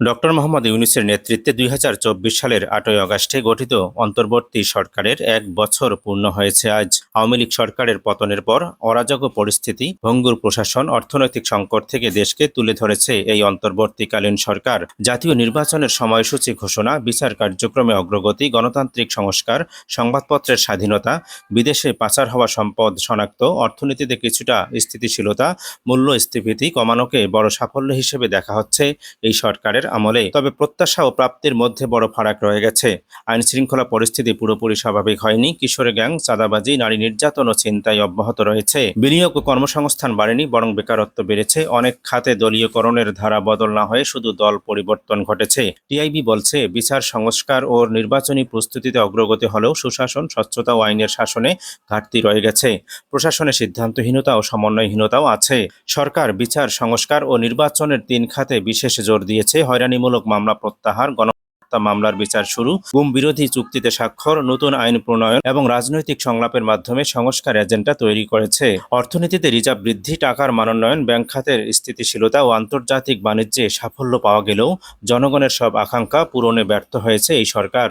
Doctor Mohammad ইউনুসের নেতৃত্বে দুই হাজার চব্বিশ সালের আটই আগস্টে গঠিত অন্তর্বর্তী সরকারের এক বছর পূর্ণ হয়েছে আজ। আওয়ামী লীগ সরকারের পতনের পর অরাজক পরিস্থিতি ভঙ্গুর প্রশাসন অর্থনৈতিক সংকট থেকে দেশকে তুলে ধরেছে এই অন্তর্বর্তীকালীন সরকার। জাতীয় নির্বাচনের সময়সূচি ঘোষণা, বিচার কার্যক্রমে অগ্রগতি, গণতান্ত্রিক সংস্কার, সংবাদপত্রের স্বাধীনতা, বিদেশে পাচার হওয়া সম্পদ শনাক্ত, অর্থনীতিতে কিছুটা স্থিতিশীলতা, মূল্য মূল্যস্ফীতি কমানোকে বড় সাফল্য হিসেবে দেখা হচ্ছে এই সরকারের আমলে। তবে প্রত্যাশা ও প্রাপ্তির মধ্যে বড় ফারাক রয়ে গেছে। আইন শৃঙ্খলা পরিস্থিতি পুরোপুরি স্বাভাবিক হয়নি। কিশোর গ্যাং, চাঁদাবাজি, নারী নির্যাতন ও চিন্তায় অব্যাহত রয়েছে। বিনিয়োগ ও কর্মসংস্থান বাড়েনি, বরং বেকারত্ব বেড়েছে। অনেক খাতে দলীয়করণের ধারা বদল না হয়ে শুধু দল পরিবর্তন ঘটেছে। টিআইবি বলছে, বিচার, সংস্কার ও নির্বাচনী প্রস্তুতিতে অগ্রগতি হলেও সুশাসন, স্বচ্ছতা ও আইনের শাসনে ঘাটতি রয়ে গেছে। প্রশাসনে সিদ্ধান্তহীনতা ও সমন্বয়হীনতাও আছে। সরকার বিচার, সংস্কার ও নির্বাচনের তিন খাতে বিশেষ জোর দিয়েছে। হয়রানিমূলক মামলা প্রত্যাহার, গণ হত্যা মামলার বিচার শুরু, গুম বিরোধী চুক্তিতে স্বাক্ষর, নতুন আইন প্রণয়ন এবং রাজনৈতিক সংলাপের মাধ্যমে সংস্কার এজেন্ডা তৈরি করেছে। অর্থনীতিতে রিজার্ভ বৃদ্ধি, টাকার মানোন্নয়ন, ব্যাংক খাতের স্থিতিশীলতা ও আন্তর্জাতিক বাণিজ্যে সাফল্য পাওয়া গেলেও জনগণের সব আকাঙ্ক্ষা পূরণে ব্যর্থ হয়েছে এই সরকার।